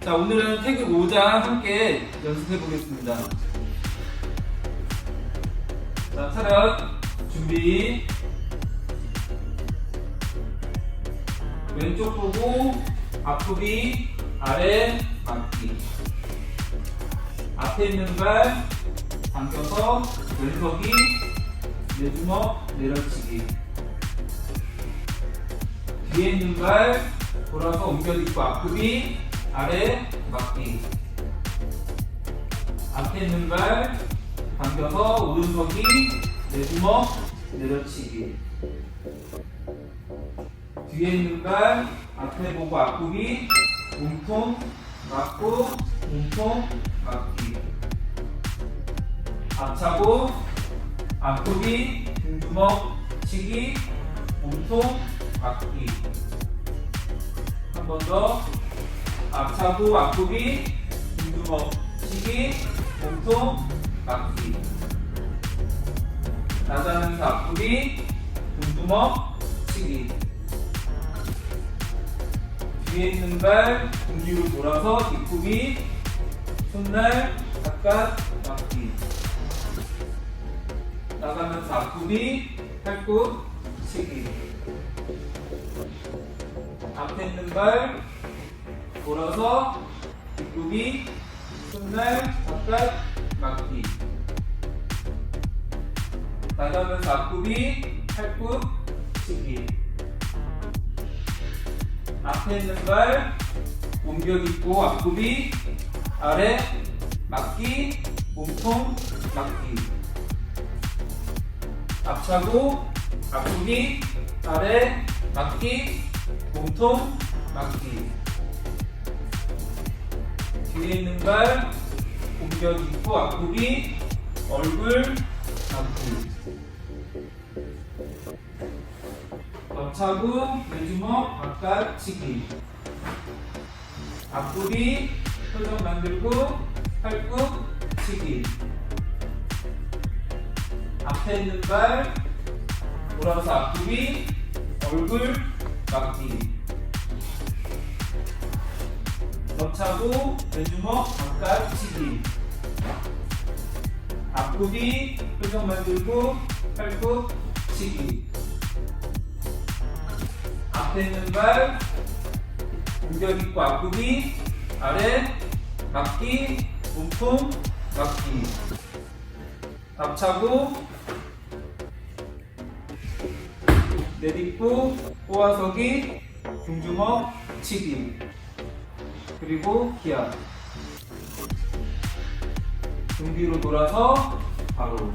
자, 오늘은 태극 5장 함께 연습해 보겠습니다. 자, 차렷, 준비. 왼쪽 보고, 앞구비, 아래, 막기. 앞에 있는 발, 당겨서, 왼석이, 내 주먹, 내려치기. 뒤에 있는 발, 돌아서 옮겨 딛고 앞구비, 아래, 막기. 앞에 있는 발, 당겨서 오른석이, 내 주먹, 내려치기. 뒤에 있는 발, 앞에 보고 앞구비, 몸통, 맞고, 몸통, 맞기. 앞차고, 앞구비, 등주먹, 치기, 몸통, 맞기. 한 번 더. 앞차고, 앞구비, 등주먹, 치기, 몸통, 맞기. 나가면서 앞구비, 등주먹, 치기. 뒤에 있는 발 공기로 돌아서 뒷굽이 손날 바깥 막기 나가면서 앞굽이 팔굽 치기 앞에 있는 발 돌아서 뒷굽이 손날 바깥 막기. 나가면서 앞굽이 팔굽 치기. 앞에 있는 발 옮겨 딛고 앞굽이 아래 막기 몸통 막기. 앞차고 앞굽이 아래 막기 몸통 막기 뒤에 있는 발 옮겨 딛고 앞굽이 얼굴 막기 덮차고 내주먹 바깥치기. 앞구리 표정 만들고 팔굽 치기. 앞에 있는 발 돌아서 앞구리 얼굴 막기 덮차고 내주먹 바깥 치기 앞구리 표정 만들고 팔굽 치기. 앞에 있는 발 공격 있고 앞구비 아래 막기 몸통 막기. 앞차고 내딛고 꼬아서기 중주먹 치기 그리고 기압 등 뒤로 돌아서 바로